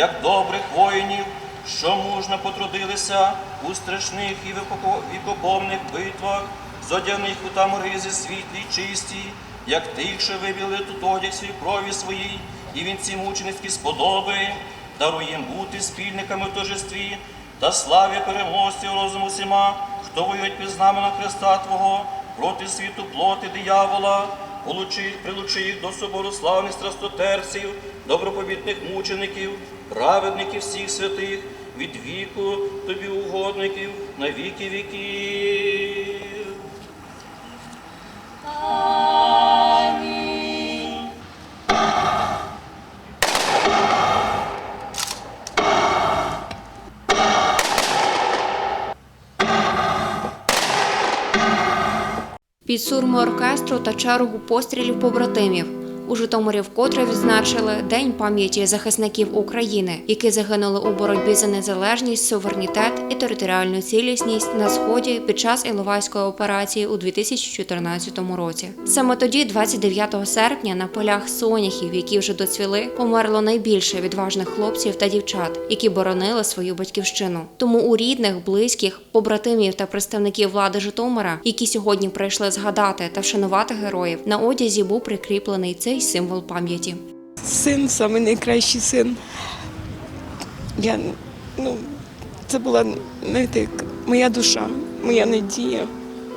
як добрих воїнів, що мужно потрудилися у страшних і вікоповних битвах, зодягних у там ризи світлі й чисті, як тих, що вибіли тут одяг свій крові своїй, і вінці мученицькі сподоби, даруй їм бути спільниками в торжестві, та славі переможців розуму всіма, хто воюють під знамена Христа Твого, проти світу плоти диявола, прилучи їх до собору славних страстотерців, добропобітних мучеників, праведників всіх святих, від віку тобі угодників на віки віків. Під сурми оркестру та чергу пострілів побратимів у Житомирі вкотре відзначили День пам'яті захисників України, які загинули у боротьбі за незалежність, суверенітет і територіальну цілісність на сході під час Іловайської операції у 2014 році. Саме тоді, 29 серпня, на полях соняхів, які вже доцвіли, померло найбільше відважних хлопців та дівчат, які боронили свою батьківщину. Тому у рідних, близьких, побратимів та представників влади Житомира, які сьогодні прийшли згадати та вшанувати героїв, на одязі був прикріплений цей символ пам'яті. Син, самий найкращий син. Я, ну, це була знаєте, моя душа, моя надія,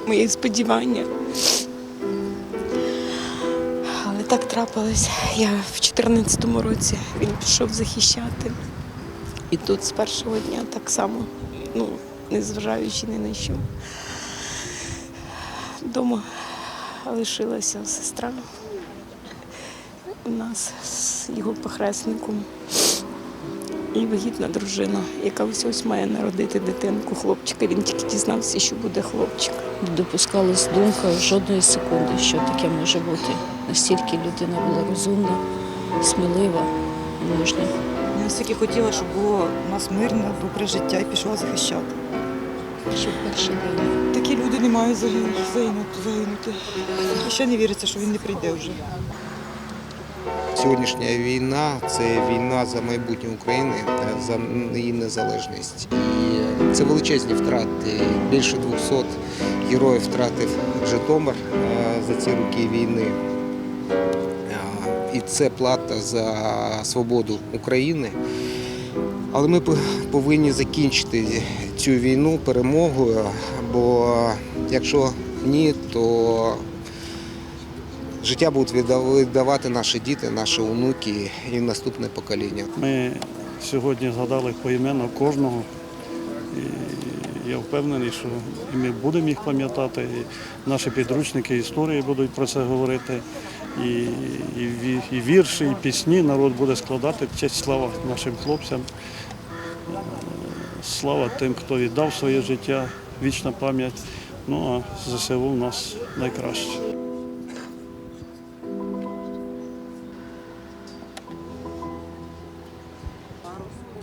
моє сподівання. Але так трапилось. Я в 2014 році він пішов захищати. І тут з першого дня так само, ну, незважаючи ні на що. Дома лишилася сестра нас з його похресником і вагітна дружина, яка ось ось має народити дитинку, хлопчика. Він тільки дізнався, що буде хлопчик. Не допускалась думка жодної секунди, що таке може бути. Настільки людина була розумна, смілива, мужня. Я настільки хотіла, щоб було у нас мирне, добре життя і пішла захищати. Щоб перший день. Такі люди не мають загинути, загинути, загинути. І ще не віриться, що він не прийде вже. Сьогоднішня війна це війна за майбутнє України, за її незалежність. І це величезні втрати. Більше 200 героїв втратив Житомир е, за ці роки війни. Е, І це плата за свободу України. Але ми повинні закінчити цю війну перемогою, бо якщо ні, то Життя будуть віддав- віддавати наші діти, наші онуки і наступне покоління. Ми сьогодні згадали поіменно кожного. І я впевнений, що ми будемо їх пам'ятати, і наші підручники історії будуть про це говорити. І, і, і вірші, і пісні народ буде складати. Честь слава нашим хлопцям. Слава тим, хто віддав своє життя, вічна пам'ять. Ну а ЗСУ в нас найкраще.